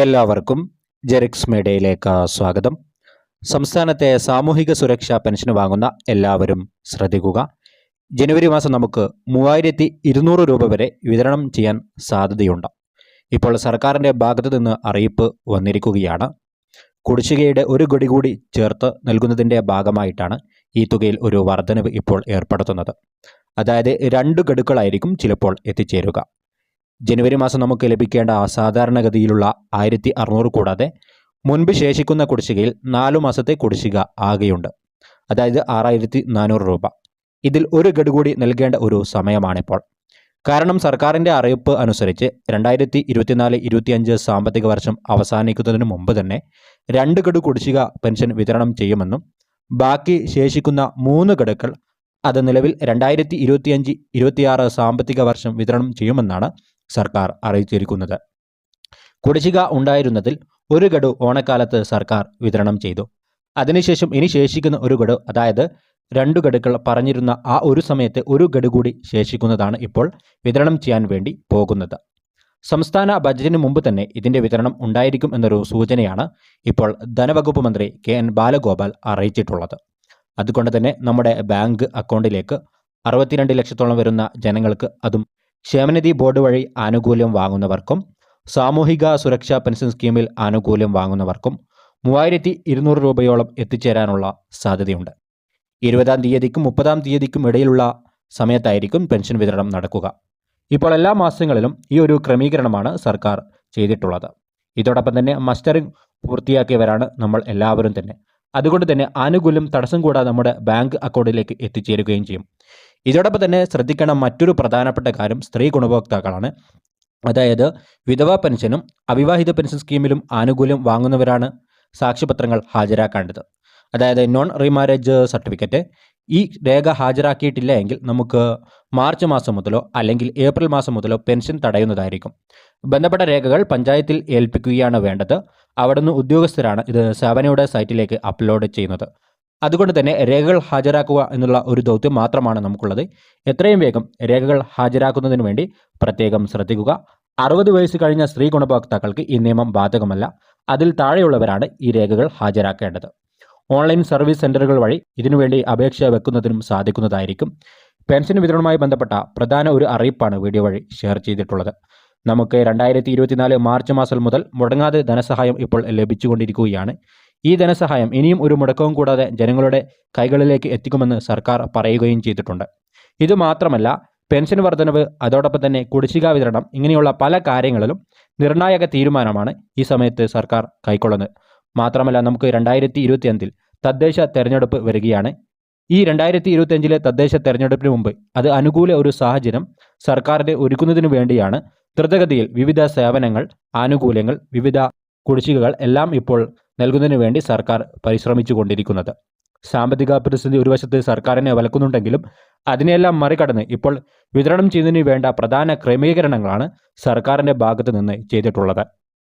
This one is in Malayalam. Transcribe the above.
എല്ലാവർക്കും ജെറിക്സ് മേഡയിലേക്ക് സ്വാഗതം. സംസ്ഥാനത്തെ സാമൂഹിക സുരക്ഷാ പെൻഷൻ വാങ്ങുന്ന എല്ലാവരും ശ്രദ്ധിക്കുക. ജനുവരി മാസം നമുക്ക് മൂവായിരത്തി ഇരുന്നൂറ് രൂപ വരെ വിതരണം ചെയ്യാൻ സാധ്യതയുണ്ട്. ഇപ്പോൾ സർക്കാരിന്റെ ഭാഗത്തു നിന്ന് അറിയിപ്പ് വന്നിരിക്കുകയാണ്. കുടിശ്ശികയുടെ ഒരു ഗടി കൂടി ചേർത്ത് നൽകുന്നതിന്റെ ഭാഗമായിട്ടാണ് ഈ തുകയിൽ ഒരു വർധനവ് ഇപ്പോൾ ഏർപ്പെടുത്തുന്നത്. അതായത് രണ്ട് ഗഡുക്കളായിരിക്കും ചിലപ്പോൾ എത്തിച്ചേരുക. ജനുവരി മാസം നമുക്ക് ലഭിക്കേണ്ട സാധാരണഗതിയിലുള്ള ആയിരത്തി അറുന്നൂറ് കൂടാതെ മുൻപ് ശേഷിക്കുന്ന കുടിശ്ശികയിൽ നാലു മാസത്തെ കുടിശ്ശിക ആകെയുണ്ട്. അതായത് ആറായിരത്തി നാനൂറ് രൂപ. ഇതിൽ ഒരു ഗഡു കൂടി നൽകേണ്ട ഒരു സമയമാണിപ്പോൾ. കാരണം സർക്കാരിന്റെ അറിയിപ്പ് അനുസരിച്ച് രണ്ടായിരത്തി ഇരുപത്തിനാല് ഇരുപത്തിയഞ്ച് സാമ്പത്തിക വർഷം അവസാനിക്കുന്നതിന് മുമ്പ് തന്നെ രണ്ട് ഗഡു കുടിശ്ശിക പെൻഷൻ വിതരണം ചെയ്യുമെന്നും ബാക്കി ശേഷിക്കുന്ന മൂന്ന് ഗഡുക്കൾ അത് നിലവിൽ രണ്ടായിരത്തി ഇരുപത്തിയഞ്ച് ഇരുപത്തിയാറ് സാമ്പത്തിക വർഷം വിതരണം ചെയ്യുമെന്നാണ് സർക്കാർ അറിയിച്ചിരിക്കുന്നത്. കുടിശ്ശിക ഉണ്ടായിരുന്നതിൽ ഒരു ഗഡു ഓണക്കാലത്ത് സർക്കാർ വിതരണം ചെയ്തു. അതിനുശേഷം ഇനി ശേഷിക്കുന്ന ഒരു ഗഡു അതായത് രണ്ടു ഗഡുക്കൾ പറഞ്ഞിരുന്ന ആ ഒരു സമയത്ത് ഒരു ഗഡു കൂടി ശേഷിക്കുന്നതാണ് ഇപ്പോൾ വിതരണം ചെയ്യാൻ വേണ്ടി പോകുന്നത്. സംസ്ഥാന ബജറ്റിന് മുമ്പ് തന്നെ ഇതിന്റെ വിതരണം ഉണ്ടായിരിക്കും എന്നൊരു സൂചനയാണ് ഇപ്പോൾ ധനവകുപ്പ് മന്ത്രി കെ എൻ ബാലഗോപാൽ അറിയിച്ചിട്ടുള്ളത്. അതുകൊണ്ട് തന്നെ നമ്മുടെ ബാങ്ക് അക്കൗണ്ടിലേക്ക് അറുപത്തിരണ്ട് ലക്ഷത്തോളം വരുന്ന ജനങ്ങൾക്ക് അതും ക്ഷേമനിധി ബോർഡ് വഴി ആനുകൂല്യം വാങ്ങുന്നവർക്കും സാമൂഹിക സുരക്ഷാ പെൻഷൻ സ്കീമിൽ ആനുകൂല്യം വാങ്ങുന്നവർക്കും മൂവായിരത്തി ഇരുന്നൂറ് രൂപയോളം എത്തിച്ചേരാനുള്ള സാധ്യതയുണ്ട്. ഇരുപതാം തീയതിക്കും മുപ്പതാം തീയതിക്കും ഇടയിലുള്ള സമയത്തായിരിക്കും പെൻഷൻ വിതരണം നടക്കുക. ഇപ്പോൾ എല്ലാ മാസങ്ങളിലും ഈ ഒരു ക്രമീകരണമാണ് സർക്കാർ ചെയ്തിട്ടുള്ളത്. ഇതോടൊപ്പം തന്നെ മസ്റ്ററിംഗ് പൂർത്തിയാക്കിയവരാണ് നമ്മൾ എല്ലാവരും തന്നെ. അതുകൊണ്ട് തന്നെ ആനുകൂല്യം തടസ്സം കൂടാതെ നമ്മുടെ ബാങ്ക് അക്കൗണ്ടിലേക്ക് എത്തിച്ചേരുകയും ചെയ്യും. ഇതോടൊപ്പം തന്നെ ശ്രദ്ധിക്കണം മറ്റൊരു പ്രധാനപ്പെട്ട കാര്യം സ്ത്രീ ഗുണഭോക്താക്കളാണ്. അതായത് വിധവാ പെൻഷനും അവിവാഹിത പെൻഷൻ സ്കീമിലും ആനുകൂല്യം വാങ്ങുന്നവരാണ് സാക്ഷ്യപത്രങ്ങൾ ഹാജരാക്കേണ്ടത്. അതായത് നോൺ റീമാരേജ് സർട്ടിഫിക്കറ്റ് ഈ രേഖ ഹാജരാക്കിയിട്ടില്ല എങ്കിൽ നമുക്ക് മാർച്ച് മാസം മുതലോ അല്ലെങ്കിൽ ഏപ്രിൽ മാസം മുതലോ പെൻഷൻ തടയുന്നതായിരിക്കും. ബന്ധപ്പെട്ട രേഖകൾ പഞ്ചായത്തിൽ ഏൽപ്പിക്കുകയാണ് വേണ്ടത്. അവിടുന്ന് ഉദ്യോഗസ്ഥരാണ് ഇത് സേവനയുടെ സൈറ്റിലേക്ക് അപ്ലോഡ് ചെയ്യുന്നത്. അതുകൊണ്ട് തന്നെ രേഖകൾ ഹാജരാക്കുക എന്നുള്ള ഒരു ദൗത്യം മാത്രമാണ് നമുക്കുള്ളത്. എത്രയും വേഗം രേഖകൾ ഹാജരാക്കുന്നതിന് വേണ്ടി പ്രത്യേകം ശ്രദ്ധിക്കുക. അറുപത് വയസ്സ് കഴിഞ്ഞ സ്ത്രീ ഗുണഭോക്താക്കൾക്ക് ഈ നിയമം ബാധകമല്ല. അതിൽ താഴെയുള്ളവരാണ് ഈ രേഖകൾ ഹാജരാക്കേണ്ടത്. ഓൺലൈൻ സർവീസ് സെന്ററുകൾ വഴി ഇതിനുവേണ്ടി അപേക്ഷ വെക്കുന്നതിനും സാധിക്കുന്നതായിരിക്കും. പെൻഷൻ വിതരണവുമായി ബന്ധപ്പെട്ട പ്രധാന ഒരു അറിയിപ്പാണ് വീഡിയോ വഴി ഷെയർ ചെയ്തിട്ടുള്ളത്. നമുക്ക് രണ്ടായിരത്തി മാർച്ച് മാസം മുതൽ മുടങ്ങാതെ ധനസഹായം ഇപ്പോൾ ലഭിച്ചുകൊണ്ടിരിക്കുകയാണ്. ഈ ധനസഹായം ഇനിയും ഒരു മുടക്കവും കൂടാതെ ജനങ്ങളുടെ കൈകളിലേക്ക് എത്തിക്കുമെന്ന് സർക്കാർ പറയുകയും ചെയ്തിട്ടുണ്ട്. ഇതുമാത്രമല്ല പെൻഷൻ വർധനവ് അതോടൊപ്പം തന്നെ കുടിശ്ശിക വിതരണം ഇങ്ങനെയുള്ള പല കാര്യങ്ങളിലും നിർണായക തീരുമാനമാണ് ഈ സമയത്ത് സർക്കാർ കൈക്കൊള്ളുന്നത്. മാത്രമല്ല നമുക്ക് രണ്ടായിരത്തി ഇരുപത്തിയഞ്ചിൽ തദ്ദേശ തെരഞ്ഞെടുപ്പ് വരികയാണ്. ഈ രണ്ടായിരത്തി ഇരുപത്തിയഞ്ചിലെ തദ്ദേശ തെരഞ്ഞെടുപ്പിന് മുമ്പ് അത് അനുകൂല ഒരു സാഹചര്യം സർക്കാരിന് ഒരുക്കുന്നതിനു വേണ്ടിയാണ്. ദ്രുതഗതിയിൽ വിവിധ സേവനങ്ങൾ ആനുകൂല്യങ്ങൾ വിവിധ കുടിശ്ശികകൾ എല്ലാം ഇപ്പോൾ നൽകുന്നതിന് വേണ്ടി സർക്കാർ പരിശ്രമിച്ചു കൊണ്ടിരിക്കുന്നത് സാമ്പത്തിക പ്രതിസന്ധി ഒരു വശത്ത് സർക്കാരിനെ വലക്കുന്നുണ്ടെങ്കിലും അതിനെയെല്ലാം മറികടന്ന് ഇപ്പോൾ വിതരണം ചെയ്യുന്നതിന് വേണ്ട പ്രധാന ക്രമീകരണങ്ങളാണ് സർക്കാരിന്റെ ഭാഗത്ത് നിന്ന് ചെയ്തിട്ടുള്ളത്.